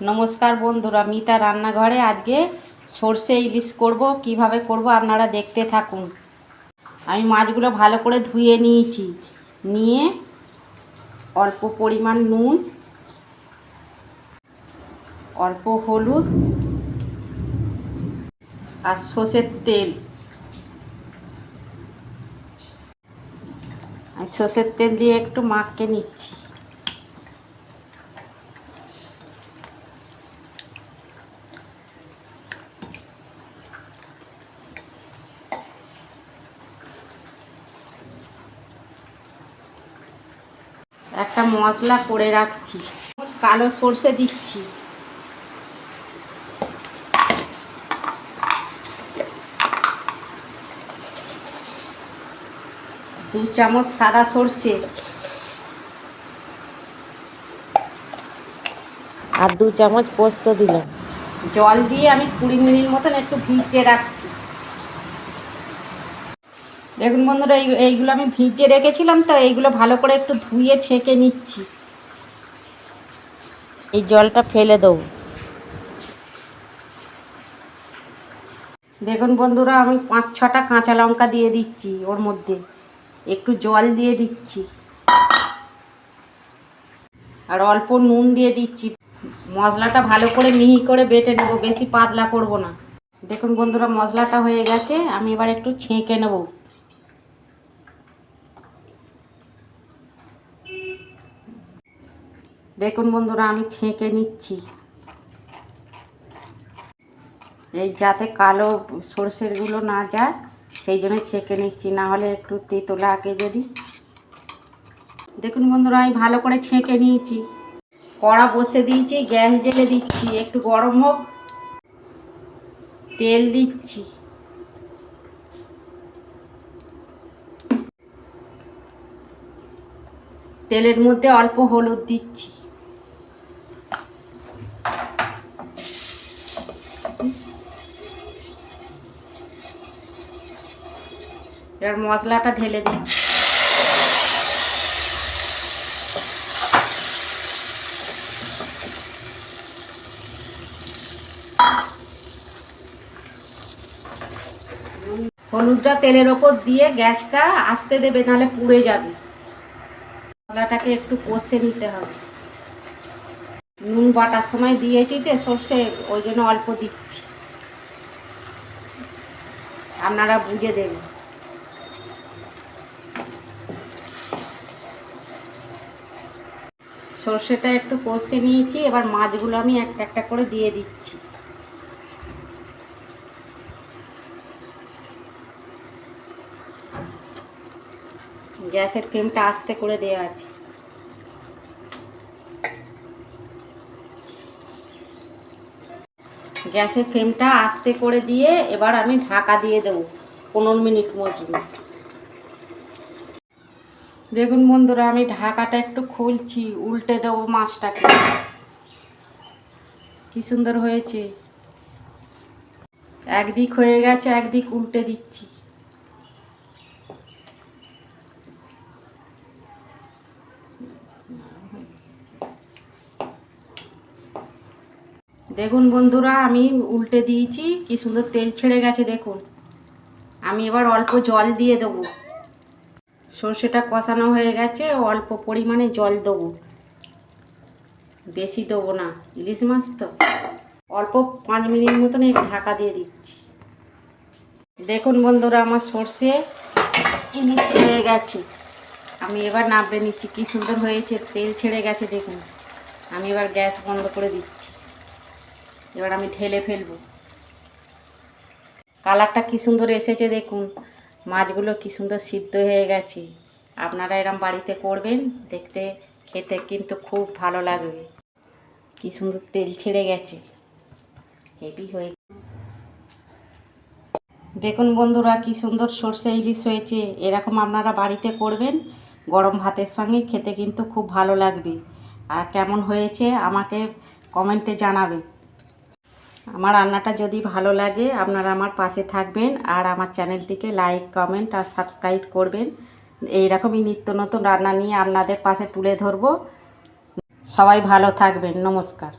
নমস্কার বন্ধুরা, মিতা রান্নাঘরে আজকে সর্ষে ইলিশ করব, কীভাবে করব আপনারা দেখতে থাকুন। আমি মাছগুলো ভালো করে ধুয়ে নিয়েছি। নিয়ে অল্প পরিমাণ নুন, অল্প হলুদ আর সর্ষের তেল। সর্ষের তেল দিয়ে একটু মাখকে নিচ্ছি। একটা মশলা করে রাখছি। কালো সর্ষে দিচ্ছি। দু চামচ সাদা সর্ষে। আর দু চামচ পোস্ত দিলাম। জল দিয়ে আমি কুড়ি মিনিট মতন একটু ভিজিয়ে রাখছি। দেখুন বন্ধুরা, এই, এইগুলো আমি ভিজিয়ে রেখেছিলাম তো, এইগুলো ভালো করে একটু ধুয়ে ছেঁকে নিচ্ছি। এই জলটা ফেলে দেবো। দেখুন বন্ধুরা, আমি পাঁচ ছটা কাঁচা লঙ্কা দিয়ে দিচ্ছি ওর মধ্যে। একটু জল দিয়ে দিচ্ছি। আর অল্প নুন দিয়ে দিচ্ছি। মশলাটা ভালো করে মিহি করে বেটে নেব, বেশি পাতলা করব না। দেখুন বন্ধুরা, মশলাটা হয়ে গেছে, আমি এবার একটু ছেঁকে নেব। দেখুন বন্ধুরা, আমি ছেঁকে নিচ্ছি। এই যাতে কালো সর্ষেরগুলো না যায়, সেই জন্য ছেঁকে নিচ্ছি। না হলে একটু তেতো লাগে যদি। দেখুন বন্ধুরা, আমি ভালো করে ছেঁকে নিয়েছি। কড়া বসে দিয়েছি, গ্যাস জেলে দিচ্ছি। একটু গরম হোক, তেল দিচ্ছি। তেলের মধ্যে অল্প হলুদ দিচ্ছি। এবার মশলাটা ঢেলে দিচ্ছি হলুদটা তেলের ওপর দিয়ে গ্যাসটা আসতে দেবে, নাহলে পুড়ে যাবে। মশলাটাকে একটু কষে নিতে হবে। নুন বাটার সময় দিয়েছি তো, সর্ষে ওই জন্য অল্প দিচ্ছি। আপনারা বুঝে দেবেন। সর্ষেটা একটু কষে নিয়েছি, এবার মাছগুলো আমি একটা একটা করে দিয়ে দিচ্ছি। গ্যাসের ফ্লেমটা আস্তে করে দেওয়া আছে। গ্যাসের ফ্লেমটা আস্তে করে দিয়ে এবার আমি ঢাকা দিয়ে দেবো, পনেরো মিনিট মতন। দেখুন বন্ধুরা, আমি ঢাকাটা একটু খুলছি, উল্টে দেবো মাছটাকে। কি সুন্দর হয়েছে। একদিক হয়ে গেছে, একদিক উল্টে দিচ্ছি। দেখুন বন্ধুরা, আমি উল্টে দিয়েছি, কি সুন্দর তেল ছেড়ে গেছে, দেখুন। আমি এবার অল্প জল দিয়ে দেবো। সর্ষেটা কষানো হয়ে গেছে, অল্প পরিমাণে জল দেবো। বেশি দেবো না, ইলিশ মাছ তো। অল্প পাঁচ মিনিট মতন ঢাকা দিয়ে দিচ্ছি। দেখুন বন্ধুরা, আমার সর্ষে ইলিশ হয়ে গেছে। আমি এবার নামবে নিচ্ছি, কী সুন্দর হয়েছে, তেল ছেড়ে গেছে, দেখুন। আমি এবার গ্যাস বন্ধ করে দিচ্ছি। এবার আমি ঢেলে ফেলব। কালারটা কী সুন্দর এসেছে, দেখুন। মাছগুলো কি সুন্দর সিদ্ধ হয়ে গেছে। আপনারা এরম বাড়িতে করবেন, দেখতে, খেতে কিন্তু খুব ভালো লাগবে। কি সুন্দর তেল ছেড়ে গেছে। হেভি হয়ে দেখুন বন্ধুরা, কি সুন্দর সর্ষে ইলিশ হয়েছে। এরকম আপনারা বাড়িতে করবেন, গরম ভাতের সঙ্গে খেতে কিন্তু খুব ভালো লাগবে। আর কেমন হয়েছে আমাকে কমেন্টে জানাবেন। আমার রান্নাটা যদি ভালো লাগে, আপনারা আমার পাশে থাকবেন আর আমার চ্যানেলটিকে লাইক, কমেন্ট আর সাবস্ক্রাইব করবেন। এইরকমই নিত্য নতুন রান্না নিয়ে আপনাদের পাশে তুলে ধরব। সবাই ভালো থাকবেন। নমস্কার।